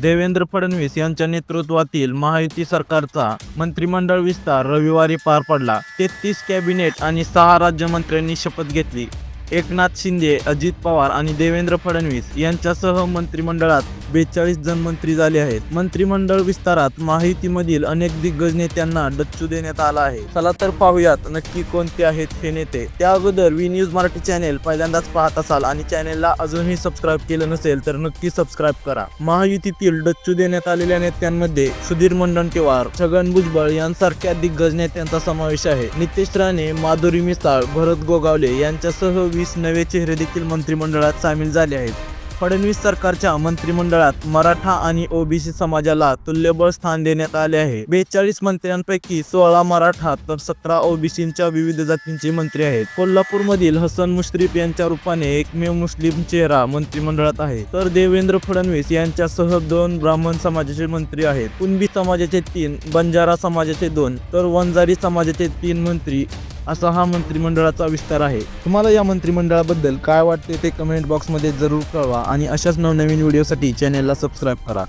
देवेंद्र फडणवीस यांच्या नेतृत्वातील महायुती सरकारचा मंत्रिमंडळ विस्तार रविवारी पार पडला. तेहतीस कॅबिनेट आणि सहा राज्यमंत्र्यांनी शपथ घेतली. एकनाथ शिंदे अजित पवार आणि देवेंद्र फडणवीस यांच्यासह मंत्रिमंडळात बेचाळीस जण मंत्री झाले आहेत. मंत्रिमंडळ विस्तारात माहितीमधील अनेक दिग्गज नेत्यांना डच्चू देण्यात आला आहे. चला तर पाहूयात नक्की कोणते आहेत हे नेते. त्या अगोदर वी न्यूज मराठी चॅनेल पहिल्यांदाच पाहत असाल आणि चॅनेलला अजूनही सबस्क्राईब केलं नसेल तर नक्की सबस्क्राईब करा. महायुतीतील डच्चू देण्यात आलेल्या नेत्यांमध्ये सुधीर मुनगंटीवार छगन भुजबळ यांसारख्या दिग्गज नेत्यांचा समावेश आहे. नितेश राणे माधुरी मिसाळ भरत गोगावले यांच्यासह वीस नवे चेहरे देखील मंत्रिमंडळात सामील झाले आहेत. फडणवीस सरकारच्या मंत्रिमंडळात मराठा आणि ओबीसी समाजाला तुल्यबळ स्थान देण्यात आले आहे. बेचाळीस मंत्र्यांपैकी सोळा मराठा तर सतरा ओबीसींच्या विविध जातींचे मंत्री आहेत. कोल्हापूरमधील हसन मुश्रीफ यांच्या रूपाने एकमेव मुस्लिम चेहरा मंत्रिमंडळात आहे. तर देवेंद्र फडणवीस यांच्यासह दोन ब्राह्मण समाजाचे मंत्री आहेत. कुणबी समाजाचे तीन बंजारा समाजाचे दोन तर वंजारी समाजाचे तीन मंत्री असा हा मंत्रिमंडळाचा विस्तार आहे. तुम्हाला या मंत्रिमंडळाबद्दल काय वाटते ते कमेंट बॉक्समध्ये जरूर कळवा आणि अशाच नवनवीन व्हिडिओसाठी चॅनेलला सबस्क्राईब करा.